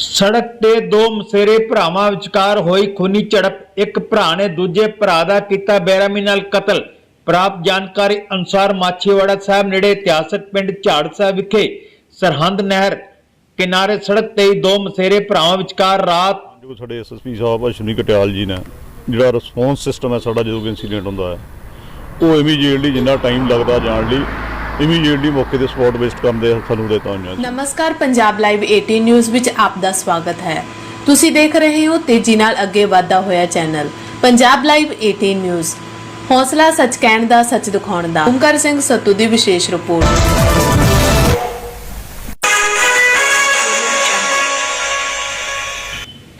ਸੜਕ ਤੇ ਦੋ ਮਸੇਰੇ ਭਰਾਵਾਂ ਵਿਚਕਾਰ ਹੋਈ ਖੂਨੀ ਝੜਪ। ਇੱਕ ਭਰਾ ਨੇ ਦੂਜੇ ਭਰਾ ਦਾ ਕੀਤਾ ਬੇਰਹਿਮੀ ਨਾਲ ਕਤਲ। ਪ੍ਰਾਪਤ ਜਾਣਕਾਰੀ ਅਨੁਸਾਰ ਮਾਛੀਵਾੜਾ ਸਾਹਿਬ ਨੇੜੇ ਇਤਿਹਾਸਕ ਪਿੰਡ ਝਾੜ ਸਾਹਿਬ ਵਿਖੇ ਸਰਹੰਦ ਨਹਿਰ ਕਿਨਾਰੇ ਸੜਕ ਤੇ ਦੋ ਮਸੇਰੇ ਭਰਾਵਾਂ ਵਿਚਕਾਰ ਰਾਤ ਜੋ ਸਾਡੇ ਐਸਐਸਪੀ ਸਾਹਿਬ ਅਸ਼ਵਨੀ ਕਟਿਆਲ ਜੀ ਨੇ। ਜਿਹੜਾ ਰਿਸਪੌਂਸ ਸਿਸਟਮ ਹੈ ਸਾਡਾ ਜਦੋਂ ਵੀ ਇਨਸੀਡੈਂਟ ਹੁੰਦਾ ਹੈ, ਉਹ ਇਮੀਡੀਏਟਲੀ ਜਿੰਨਾ ਟਾਈਮ ਲੱਗਦਾ ਜਾਣ ਲਈ ਇਮੀਡੀਏਟਲੀ ਮੌਕੇ ਤੇ ਸਪੌਟ ਵੇਸਟ ਕਰਨ ਦੇ ਸਾਨੂੰ ਦਿੱਤਾ ਹੋਈਆਂ ਸੀ। ਨਮਸਕਾਰ ਪੰਜਾਬ ਲਾਈਵ 18 ਨਿਊਜ਼ ਵਿੱਚ ਆਪ ਦਾ ਸਵਾਗਤ ਹੈ। ਤੁਸੀਂ ਦੇਖ ਰਹੇ ਹੋ ਤੇਜ਼ੀ ਨਾਲ ਅੱਗੇ ਵਧਦਾ ਹੋਇਆ ਚੈਨਲ ਪੰਜਾਬ ਲਾਈਵ 18 ਨਿਊਜ਼ ਹੌਸਲਾ ਸੱਚ ਕਹਿਣ ਦਾ ਸੱਚ ਦਿਖਾਉਣ ਦਾ। ਓਮਕਾਰ ਸਿੰਘ ਸੱਤੂ ਦੀ ਵਿਸ਼ੇਸ਼ ਰਿਪੋਰਟ।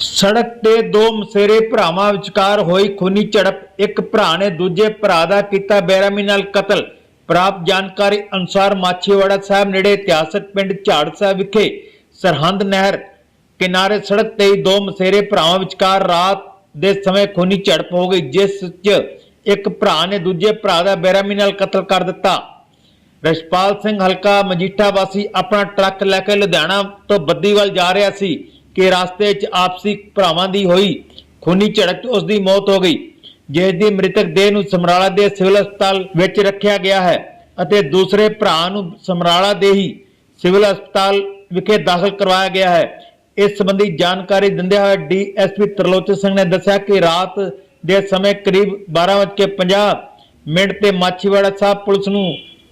ਸੜਕ ਤੇ ਦੋ ਮਸੇਰੇ ਭਰਾਵਾਂ ਵਿਚਕਾਰ ਹੋਈ ਖੂਨੀ ਝੜਪ। ਇੱਕ ਭਰਾ ਨੇ ਦੂਜੇ ਭਰਾ ਦਾ ਕੀਤਾ ਬੇਰਹਿਮੀ ਨਾਲ ਕਤਲ। ਪ੍ਰਾਪਤ ਜਾਣਕਾਰੀ ਅਨੁਸਾਰ ਮਾਛੀਵਾੜਾ ਸਾਹਿਬ ਨੇੜੇ ਇਤਿਹਾਸਕ ਪਿੰਡ ਝਾੜ ਸਾਹਿਬ ਵਿਖੇ ਸਰਹੰਦ ਨਹਿਰ ਕਿਨਾਰੇ ਸੜਕ ਤੇ ਦੋ ਮਸੇਰੇ ਭਰਾਵਾਂ ਵਿਚਕਾਰ ਰਾਤ ਦੇ ਸਮੇਂ ਖੂਨੀ ਝੜਪ ਹੋ ਗਈ, ਜਿਸ 'ਚ ਇੱਕ ਭਰਾ ਨੇ ਦੂਜੇ ਭਰਾ ਦਾ ਬੇਰਹਿਮੀ ਨਾਲ ਕਤਲ ਕਰ ਦਿੱਤਾ। ਰਸ਼ਪਾਲ ਸਿੰਘ ਹਲਕਾ ਮਜੀਠਾ ਵਾਸੀ ਆਪਣਾ ਟਰੱਕ ਲੈ ਕੇ ਲੁਧਿਆਣਾ ਤੋਂ ਬੱਦੀਵਾਲ ਜਾ ਰਿਹਾ ਸੀ ਕਿ ਰਸਤੇ 'ਚ ਆਪਸੀ ਭਰਾਵਾਂ ਦੀ ਹੋਈ ਖੂਨੀ ਝੜਪ 'ਚ ਉਸ ਦੀ ਮੌਤ ਹੋ ਗਈ। ਜਿਸ ਦੀ ਮ੍ਰਿਤਕ ਦੇਹ ਨੂੰ ਸਮਰਾਲਾ ਦੇ ਸਿਵਲ ਹਸਪਤਾਲ ਵਿੱਚ ਰੱਖਿਆ ਗਿਆ ਹੈ ਅਤੇ ਦੂਸਰੇ ਭਰਾ ਨੂੰ ਸਮਰਾਲਾ ਦੇ ਹੀ ਸਿਵਲ ਹਸਪਤਾਲ ਵਿਖੇ ਦਾਖਲ ਕਰਵਾਇਆ ਗਿਆ ਹੈ। ਇਸ ਸੰਬੰਧੀ ਜਾਣਕਾਰੀ ਦਿੰਦਿਆਂ ਹੋਏ ਡੀਐਸਪੀ ਤਰਲੋਚਨ ਸਿੰਘ ਨੇ ਦੱਸਿਆ ਕਿ ਰਾਤ ਦੇ ਸਮੇਂ ਕਰੀਬ 12:50 ਮਿੰਟ ਤੇ ਮਾਛੀਵਾੜਾ ਸਾਹਿਬ ਪੁਲਿਸ ਨੂੰ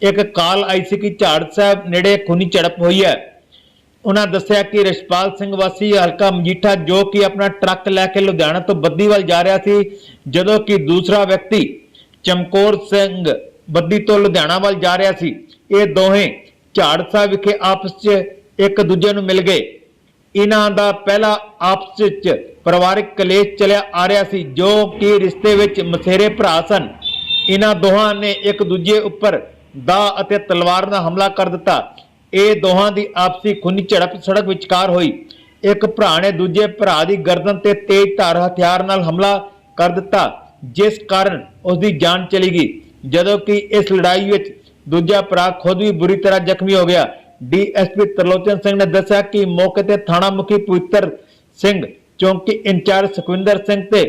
ਇੱਕ ਕਾਲ ਆਈ ਸੀ ਕਿ ਝਾੜ ਸਾਹਿਬ ਨੇੜੇ ਖੂਨੀ ਝੜਪ ਹੋਈ ਹੈ। ਉਹਨਾਂ ਦੱਸਿਆ ਕਿ ਰਸ਼ਪਾਲ ਸਿੰਘ ਵਾਸੀ ਹਲਕਾ ਮਜੀਠਾ ਜੋ ਕਿ ਆਪਣਾ ਟਰੱਕ ਲੈ ਕੇ ਲੁਧਿਆਣਾ ਤੋਂ ਬੱਦੀਵਾਲ ਜਾ ਰਿਹਾ ਸੀ, ਜਦੋਂ ਕਿ ਦੂਸਰਾ ਵਿਅਕਤੀ ਚਮਕੌਰ ਸਿੰਘ ਬੱਦੀ ਤੋਂ ਲੁਧਿਆਣਾ ਵੱਲ ਜਾ ਰਿਹਾ ਸੀ। ਇਹ ਦੋਹੇ ਝਾੜਸਾ ਵਿਖੇ ਆਪਸ 'ਚ ਇੱਕ ਦੂਜੇ ਨੂੰ ਮਿਲ ਗਏ। ਇਹਨਾਂ ਦਾ ਪਹਿਲਾ ਆਪਸ ਵਿੱਚ ਪਰਿਵਾਰਕ ਕਲੇਸ਼ ਚੱਲਿਆ ਆ ਰਿਹਾ ਸੀ, ਜੋ ਕਿ ਰਿਸ਼ਤੇ ਵਿੱਚ ਮਸੇਰੇ ਭਰਾ ਸਨ। ਇਹਨਾਂ ਦੋਹਾਂ ਨੇ ਇੱਕ ਦੂਜੇ ਉੱਪਰ ਦਾ ਅਤੇ ਤਲਵਾਰ ਨਾਲ ਹਮਲਾ ਕਰ ਦਿੱਤਾ। ਇਹ ਦੋਹਾਂ ਦੀ ਆਪਸੀ ਖੂਨੀ ਝੜਪ ਸੜਕ ਵਿਚਕਾਰ ਹੋਈ। ਇੱਕ ਭਰਾ ਨੇ ਦੂਜੇ ਭਰਾ ਦੀ ਗਰਦਨ ਤੇ ਤੇਜ਼ ਧਾਰ ਹਥਿਆਰ ਨਾਲ ਹਮਲਾ ਕਰ ਦਿੱਤਾ, ਜਿਸ ਕਾਰਨ ਉਸ ਦੀ ਜਾਨ ਚਲੀ ਗਈ। ਜਦੋਂ ਕਿ ਇਸ ਲੜਾਈ ਵਿੱਚ ਦੂਜਾ ਭਰਾ ਖੁਦ ਵੀ ਬੁਰੀ ਤਰ੍ਹਾਂ ਜ਼ਖਮੀ ਹੋ ਗਿਆ। ਡੀਐਸਪੀ ਤਰਲੋਚਨ ਸਿੰਘ ਨੇ ਦੱਸਿਆ ਕਿ ਮੌਕੇ ਤੇ ਥਾਣਾ ਮੁਖੀ ਪਵਿੱਤਰ ਸਿੰਘ, ਚੌਂਕੀ ਇੰਚਾਰਜ ਸੁਖਵਿੰਦਰ ਸਿੰਘ ਤੇ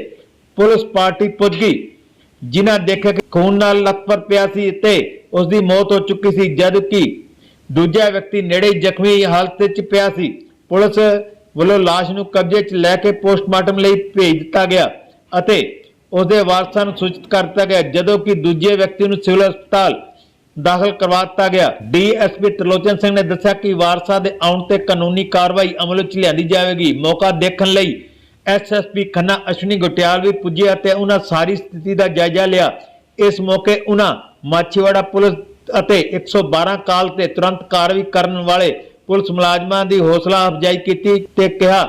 ਪੁਲਿਸ ਪਾਰਟੀ ਪੁੱਜ ਗਈ, ਜਿਨ੍ਹਾਂ ਦੇਖਿਆ ਕਿ ਖੂਨ ਨਾਲ ਲੱਤਪਰ ਪਿਆ ਸੀ ਤੇ ਉਸ ਦੀ ਮੌਤ ਹੋ ਚੁੱਕੀ ਸੀ ਜਦ ਕਿ ਦੂਜਾ ਵਿਅਕਤੀ ਨੇੜੇ ਜ਼ਖਮੀ ਹਾਲਤ ਵਿੱਚ ਪਿਆ ਸੀ। ਪੁਲਿਸ ਵੱਲੋਂ ਲਾਸ਼ ਨੂੰ ਕਬਜ਼ੇ 'ਚ ਲੈ ਕੇ ਪੋਸਟਮਾਰਟਮ ਲਈ ਭੇਜ ਦਿੱਤਾ ਗਿਆ ਅਤੇ ਉਸਦੇ ਵਾਰਸਾਂ ਨੂੰ ਸੂਚਿਤ ਕਰ ਦਿੱਤਾ ਗਿਆ, ਜਦੋਂ ਕਿ ਦੂਜੇ ਵਿਅਕਤੀ ਨੂੰ ਸਿਵਲ ਹਸਪਤਾਲ ਦਾਖਲ ਕਰਵਾ ਦਿੱਤਾ ਗਿਆ। ਡੀਐਸਪੀ ਤਰਲੋਚਨ ਸਿੰਘ ਨੇ ਦੱਸਿਆ ਕਿ ਵਾਰਸਾਂ ਦੇ ਆਉਣ ਤੇ ਕਾਨੂੰਨੀ ਕਾਰਵਾਈ ਅਮਲ ਵਿੱਚ ਲਿਆਂਦੀ ਜਾਵੇਗੀ। ਮੌਕਾ ਦੇਖਣ ਲਈ ਐਸਐਸਪੀ ਖੰਨਾ, ਅਸ਼ਵਨੀ ਗੁਟਿਆਲ ਵੀ ਪੁੱਜੇ ਅਤੇ ਉਹਨਾਂ ਸਾਰੀ ਸਥਿਤੀ ਦਾ ਜਾਇਜ਼ਾ ਲਿਆ। ਇਸ ਮੌਕੇ ਉਹਨਾਂ ਮਾਛੀਵਾੜਾ ਪੁਲਿਸ ਅਤੇ 112 ਕਾਲ ਤੇ ਤੁਰੰਤ ਕਾਰਵਾਈ ਕਰਨ ਵਾਲੇ ਪੁਲਿਸ ਮੁਲਾਜ਼ਮਾਂ ਦੀ ਹੌਸਲਾ ਅਫਜ਼ਾਈ ਕੀਤੀ ਤੇ ਕਿਹਾ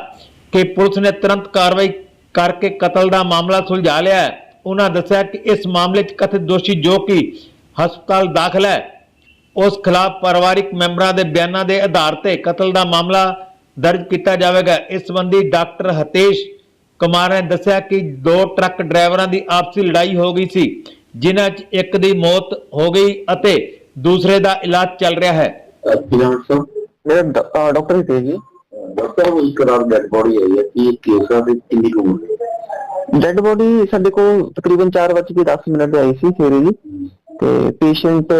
ਕਿ ਪੁਲਿਸ ਨੇ ਤੁਰੰਤ ਕਾਰਵਾਈ ਕਰਕੇ ਕਤਲ ਦਾ ਮਾਮਲਾ ਸੁਲਝਾ ਲਿਆ ਹੈ। ਉਹਨਾਂ ਦੱਸਿਆ ਕਿ ਇਸ ਮਾਮਲੇ 'ਚ ਕਥਿਤ ਦੋਸ਼ੀ ਜੋ ਕਿ ਹਸਪਤਾਲ ਦਾਖਲ ਹੈ, ਉਸ ਖਿਲਾਫ ਪਰਿਵਾਰਿਕ ਮੈਂਬਰਾਂ ਦੇ ਬਿਆਨਾਂ ਦੇ ਆਧਾਰ ਤੇ ਕਤਲ ਦਾ ਮਾਮਲਾ ਦਰਜ ਕੀਤਾ ਜਾਵੇਗਾ। ਇਸ ਸੰਬੰਧੀ ਡਾਕਟਰ ਹਤੇਸ਼ ਕੁਮਾਰ ਨੇ ਦੱਸਿਆ ਕਿ ਦੋ ਟਰੱਕ ਡਰਾਈਵਰਾਂ ਦੀ ਆਪਸੀ ਲੜਾਈ ਹੋ ਗਈ ਸੀ। ਜਿਨ੍ਹਾਂ 'ਚ ਇੱਕ ਦੀ ਮੌਤ ਹੋ ਗਈ ਅਤੇ ਦੂਸਰੇ ਦਾ ਇਲਾਜ ਚੱਲ ਰਿਹਾ ਹੈ। ਮੇਰਾ ਡਾਕਟਰ। ਹੀ ਤੇ ਜੀ। ਡਾਕਟਰ ਉਹ ਇੱਕ ਰਾਤ ਡੈਡ ਬੋਡੀ ਆਈ ਹੈ ਕਿ ਕੇਸ ਤੇ ਕਿੰਨੀ ਕੁ ਉਮਰ ਹੈ? ਡੈਡ ਬੋਡੀ ਸਾਡੇ ਕੋਲ ਤਕਰੀਬਨ 4:10 ਮਿੰਟ ਆਈ ਸੀ ਸਵੇਰੇ ਜੀ। ਤੇ ਪੇਸ਼ੈਂਟ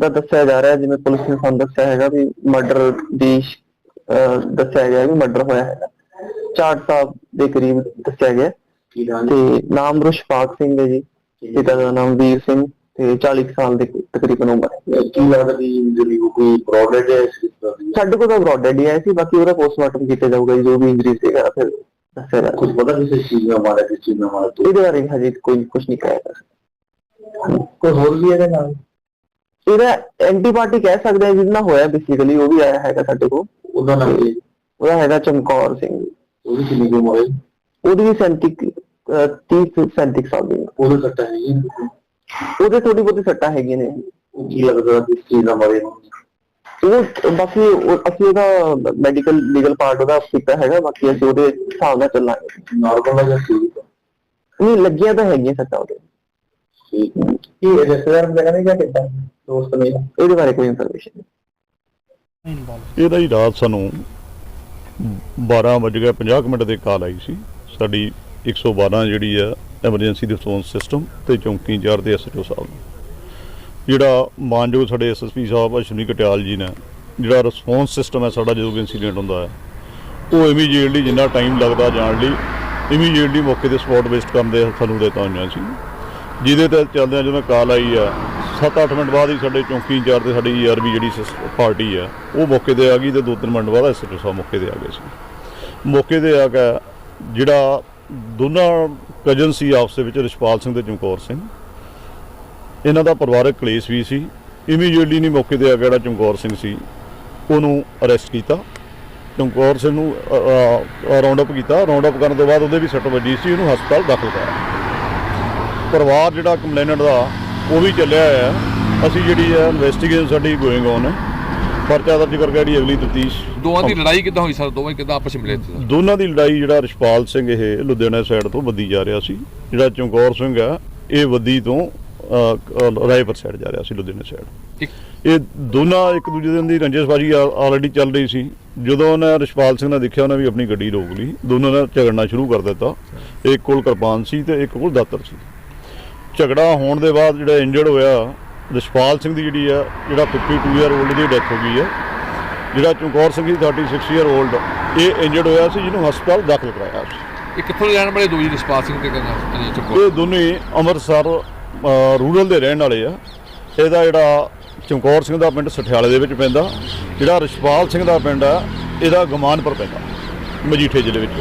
ਦਾ ਦੱਸਿਆ ਜਾ ਰਿਹਾ ਜਿਵੇਂ ਪੁਲਿਸ ਨੇ ਸਾਨੂੰ ਦੱਸਿਆ ਹੈਗਾ ਵੀ ਮਰਡਰ ਦੀ ਦੱਸਿਆ ਗਿਆ ਵੀ ਮਰਡਰ ਹੋਇਆ ਹੈਗਾ। ਚਾਰ ਸਾਹਿਬ ਦੇ ਕਰੀਬ ਦੱਸਿਆ ਗਿਆ। ਤੇ ਨਾਮ ਰੁਸ਼ਪਾਕ ਸਿੰਘ ਹੈ ਜੀ। ਪਿਤਾ ਦਾ ਨਾਮ ਵੀਰ ਸਿੰਘ ਤੇ 40 ਕੁ ਸਾਲ ਦੇ ਤਕਰੀਬਨ ਉਮਰ ਹੈ। ਕੀ ਲੱਗਦਾ ਕਿ ਇੰਜਰੀ ਕੋਈ ਪ੍ਰੋਬਲਮ ਹੈ ਇਸ ਤਰ੍ਹਾਂ ਦੀ ਸਾਡੇ ਕੋਲ ਤਾਂ ਬ੍ਰੌਡ ਡੈਡ ਹੀ ਆਇਆ ਸੀ ਬਾਕੀ ਉਹਦਾ ਪੋਸਟਮਾਰਟਮ ਕੀਤਾ ਜਾਊਗਾ ਜੀ, ਜੋ ਵੀ ਇੰਜਰੀ ਸੀਗਾ ਫਿਰ ਦੱਸਿਆ ਜਾਊਗਾ ਕੁਝ ਪਤਾ ਕਿਸੇ ਚੀਜ਼ ਨਾਲ ਮਾਰਿਆ ਕਿਸ ਚੀਜ਼ ਨਾਲ ਮਾਰਿਆ ਇਹਦੇ ਬਾਰੇ ਹਜੇ ਕੋਈ ਕੁਝ ਨਹੀਂ ਕਹਿ ਸਕਦਾ ਕੋਈ ਹੋਰ ਵੀ ਇਹਦੇ ਨਾਲ? ਇਹਦਾ ਐਂਟੀਬਾਇਓਟਿਕ ਕਹਿ ਸਕਦੇ ਆ ਜਿਹਦੇ ਨਾਲ ਹੋਇਆ ਬੇਸਿਕਲੀ ਉਹ ਵੀ ਆਇਆ ਹੈਗਾ ਸਾਡੇ ਕੋਲ। ਉਹਦਾ ਨਾਮ ਕੀ? ਹੈ? ਉਹਦਾ ਹੈਗਾ ਚਮਕੌਰ ਸਿੰਘ ਉਹਦੀ ਕਿੰਨੀ ਕੁ ਉਮਰ ਹੈ? ਉਹਦੀ ਵੀ 37 30 37 ਸਾਲ ਦੀ ਉਮਰ। ਉਹਦਾ ਸੱਟਾ ਹੈ ਜੀ ਉਹਦੇ ਥੋੜੀ ਬਹੁਤੀ ਸੱਟਾਂ ਹੈਗੀਆਂ ਨੇ। ਉਹ ਕੀ ਲੱਗਦਾ ਕਿਸ ਚੀਜ਼ ਨਾਲ ਮਾਰਿਆ ਉਹ ਬਾਕੀ ਉਹ- ਅਸੀਂ ਉਹਦਾ ਮੈਡੀਕਲ ਲੀਗਲ ਪਾਰਟ ਉਹਦਾ ਕੀਤਾ ਹੈਗਾ ਬਾਕੀ ਅਸੀਂ ਉਹਦੇ ਹਿਸਾਬ ਨਾਲ ਚੱਲਾਂਗੇ। ਨਾਰਮਲ ਹੈ ਸੀ ਨਹੀਂ ਲੱਗੀਆਂ ਤਾਂ ਹੈਗੀਆਂ ਸੱਟਾਂ ਉਹਦੇ। ਠੀਕ ਕੀ ਰਿਸ਼ਤੇਦਾਰ ਵਗੈਰਾ ਨਹੀਂ ਜਾਂ ਕਿੱਦਾਂ? ਦੋਸਤ ਨੇ ਇਹਦੇ ਬਾਰੇ ਕੋਈ ਇਨਫੋਰਮੇਸ਼ਨ ਨਹੀਂ। ਇਹਦਾ ਹੀ ਰਾਤ ਸਾਨੂੰ 12 ਵੱਜ ਗਿਆ 50 ਕੁ ਮਿੰਟ ਦੇ ਕਾਲ ਆਈ ਸੀ। ਸਾਡੀ 112 ਜਿਹੜੀ ਆ ਐਮਰਜੈਂਸੀ ਰਿਸਪੌਂਸ ਸਿਸਟਮ ਤੇ ਚੌਂਕੀ ਇੰਚਾਰਜ ਦੇ ਐਸਐਚਓ ਸਾਹਿਬ ਜਿਹੜਾ ਮਾਨਯੋਗ ਸਾਡੇ ਐਸਐਸਪੀ ਸਾਹਿਬ ਅਸ਼ਵਨੀ ਕਟਿਆਲ ਜੀ ਨੇ, ਜਿਹੜਾ ਰਿਸਪੌਂਸ ਸਿਸਟਮ ਹੈ ਸਾਡਾ ਜਦੋਂ ਵੀ ਇਨਸੀਡੈਂਟ ਹੁੰਦਾ ਹੈ, ਉਹ ਇਮੀਡੀਏਟਲੀ ਜਿੰਨਾ ਟਾਈਮ ਲੱਗਦਾ ਜਾਣ ਲਈ ਇਮੀਡੀਏਟਲੀ ਮੌਕੇ ਤੇ ਸਪੌਟ ਵੇਸਟ ਕਰਨ ਦੇ ਸਾਨੂੰ ਦਿੱਤਾ ਹੋਈਆਂ ਸੀ। ਜਿਹਦੇ ਤੇ ਚੱਲਦਿਆਂ ਜਦੋਂ ਕਾਲ ਆਈ ਆ 7-8 ਮਿੰਟ ਬਾਅਦ ਹੀ ਸਾਡੇ ਚੌਂਕੀ ਇੰਚਾਰਜ ਤੇ ਸਾਡੀ ਈਆਰਬੀ ਜਿਹੜੀ ਸਿਸ- ਪਾਰਟੀ ਆ, ਉਹ ਮੌਕੇ ਤੇ ਆ ਗਈ ਤੇ 2-3 ਮਿੰਟ ਬਾਅਦ ਐਸਐਚਓ ਸਾਹਿਬ ਮੌਕੇ ਤੇ ਆ ਗਏ ਸੀ। ਮੌਕੇ ਤੇ ਆ ਕੇ ਜਿਹੜਾ ਦੋਨਾਂ ਕਜ਼ਨ ਸੀ ਆਪਸ ਦੇ ਵਿੱਚ, ਰਿਸ਼ਪਾਲ ਸਿੰਘ ਤੇ ਚਮਕੌਰ ਸਿੰਘ। ਇਹਨਾਂ ਦਾ ਪਰਿਵਾਰਕ ਕਲੇਸ਼ ਵੀ ਸੀ। ਇਮੀਡੀਏਟਲੀ ਨਹੀਂ ਮੌਕੇ ਤੇ ਆ ਕੇ ਜਿਹੜਾ ਚਮਕੌਰ ਸਿੰਘ ਸੀ, ਉਹਨੂੰ ਅਰੈਸਟ ਕੀਤਾ। ਚਮਕੌਰ ਸਿੰਘ ਨੂੰ ਰਾਉਂਡ ਅਪ ਕੀਤਾ। ਰਾਉਂਡ ਅਪ ਕਰਨ ਤੋਂ ਬਾਅਦ ਉਹਦੇ ਵੀ ਸੱਟ ਵੱਜੀ ਸੀ, ਉਹਨੂੰ ਹਸਪਤਾਲ ਦਾਖਲ ਕਰਾਇਆ। ਪਰਿਵਾਰ ਜਿਹੜਾ ਕੰਪਲੇਨੈਂਟ ਦਾ, ਉਹ ਵੀ ਚੱਲਿਆ ਹੋਇਆ। ਅਸੀਂ ਜਿਹੜੀ ਹੈ ਇਨਵੈਸਟੀਗੇਸ਼ਨ ਸਾਡੀ ਗੋਇੰਗ ਔਨ ਹੈ। ਪਰਚਾ ਦਰਜ ਕਰਕੇ ਜਿਹੜੀ ਅਗਲੀ ਤਫਤੀਸ਼। ਦੋਵਾਂ ਦੀ ਲੜਾਈ ਕਿੱਦਾਂ ਹੋਈ ਸਰ? ਦੋਵੇਂ ਕਿੱਦਾਂ ਆਪਸ ਵਿੱਚ ਮਿਲੇ ਸੀ ਦੋਨਾਂ ਦੀ ਲੜਾਈ ਜਿਹੜਾ ਰਿਸ਼ਪਾਲ ਸਿੰਘ ਇਹ ਲੁਧਿਆਣਾ ਸਾਈਡ ਤੋਂ ਵੱਧੀ ਜਾ ਰਿਹਾ ਸੀ ਜਿਹੜਾ ਚਮਕੌਰ ਸਿੰਘ ਆ ਇਹ ਵੱਧੀ ਤੋਂ ਰਾਏਪੁਰ ਸਾਈਡ ਜਾ ਰਿਹਾ ਸੀ ਲੁਧਿਆਣਾ ਸਾਈਡ। ਇਹ ਦੋਨਾਂ ਇੱਕ ਦੂਜੇ ਦੇ ਦੀ ਰੰਜਸਬਾਜੀ ਆਲਰੇਡੀ ਚੱਲ ਰਹੀ ਸੀ। ਜਦੋਂ ਉਹਨੇ ਰਿਸ਼ਪਾਲ ਸਿੰਘ ਨੇ ਦੇਖਿਆ ਉਹਨੇ ਵੀ ਆਪਣੀ ਗੱਡੀ ਰੋਕ ਲਈ। ਦੋਨਾਂ ਨੇ ਝਗੜਨਾ ਸ਼ੁਰੂ ਕਰ ਦਿੱਤਾ। ਇੱਕ ਕੋਲ ਕਿਰਪਾਨ ਸੀ ਤੇ ਇੱਕ ਕੋਲ ਦਾਤਰ ਸੀ। ਝਗੜਾ ਹੋਣ ਦੇ ਬਾਅਦ ਜਿਹੜਾ ਇੰਜਰਡ ਹੋਇਆ ਰਿਸ਼ਪਾਲ ਸਿੰਘ ਦੀ ਜਿਹੜੀ ਆ ਜਿਹੜਾ 52 ਇਅਰ 올ਡ ਦੀ ਡੈਥ ਹੋ ਗਈ ਹੈ ਜਿਹੜਾ ਚਮਕੌਰ ਸਿੰਘ ਦੀ 36 ਇਅਰ 올ਡ ਇਹ ਇੰਜਰਡ ਹੋਇਆ ਸੀ ਜਿਹਨੂੰ ਹਸਪਤਾਲ ਦਾਖਲ ਕਰਾਇਆ ਸੀ। ਇਹ ਕਿੱਥੋਂ ਦੇ ਰਹਿਣ ਵਾਲੇ ਦੋ ਜੀ ਰਿਸ਼ਪਾਲ ਸਿੰਘ ਤੇ ਕਰਨਾ ਚੁੱਕੋ ਇਹ ਦੋਨੇ ਅੰਮ੍ਰਿਤਸਰ ਰੂਰਲ ਦੇ ਰਹਿਣ ਵਾਲੇ ਆ। ਇਹਦਾ ਜਿਹੜਾ ਚਮਕੌਰ ਸਿੰਘ ਦਾ ਪਿੰਡ ਸਠਿਆਲੇ ਦੇ ਵਿੱਚ ਪੈਂਦਾ ਜਿਹੜਾ ਰਿਸ਼ਪਾਲ ਸਿੰਘ ਦਾ ਪਿੰਡ ਆ ਇਹਦਾ ਗਮਾਨਪੁਰ ਪੈਂਦਾ ਮਜੀਠੇ ਜ਼ਿਲ੍ਹੇ ਵਿੱਚ।